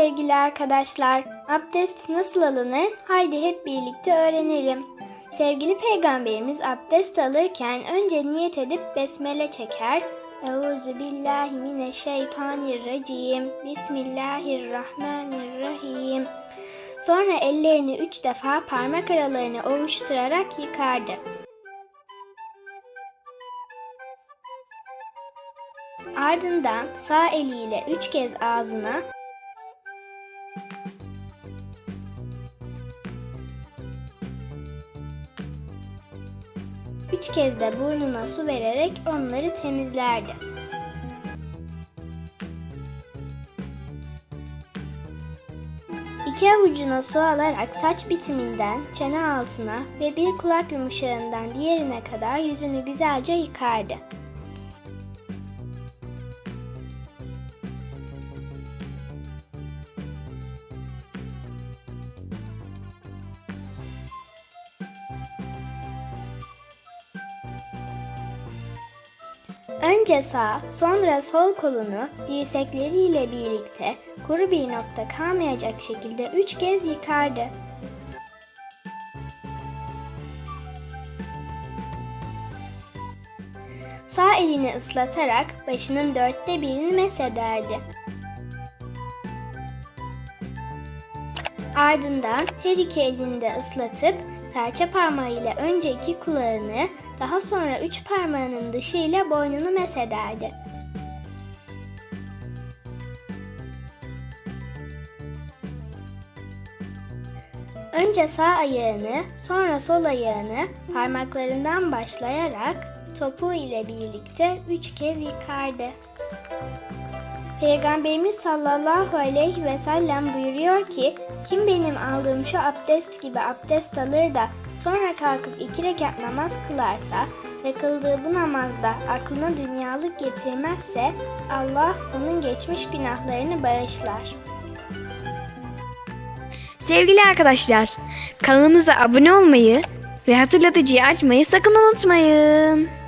sevgili arkadaşlar. Abdest nasıl alınır? Haydi hep birlikte öğrenelim. Sevgili peygamberimiz abdest alırken önce niyet edip besmele çeker. Euzu billahi mineşşeytanirracim. Bismillahirrahmanirrahim. Sonra ellerini üç defa parmak aralarını ovuşturarak yıkardı. Ardından sağ eliyle üç kez ağzına, üç kez de burnuna su vererek onları temizlerdi. İki avucuna su alarak saç bitiminden çene altına ve bir kulak yumuşağından diğerine kadar yüzünü güzelce yıkardı. Önce sağ, sonra sol kolunu dirsekleriyle birlikte kuru bir nokta kalmayacak şekilde üç kez yıkardı. Sağ elini ıslatarak başının dörtte birini mesederdi. Ardından her iki elini de ıslatıp serçe parmağıyla önce iki kulağını, daha sonra üç parmağının dışıyla boynunu mesederdi. Önce sağ ayağını, sonra sol ayağını parmaklarından başlayarak topuğu ile birlikte üç kez yıkardı. Peygamberimiz sallallahu aleyhi ve sellem buyuruyor ki kim benim aldığım şu abdest gibi abdest alır da sonra kalkıp iki rekat namaz kılarsa ve kıldığı bu namazda aklına dünyalık getirmezse Allah onun geçmiş günahlarını bağışlar. Sevgili arkadaşlar, kanalımıza abone olmayı ve hatırlatıcıyı açmayı sakın unutmayın.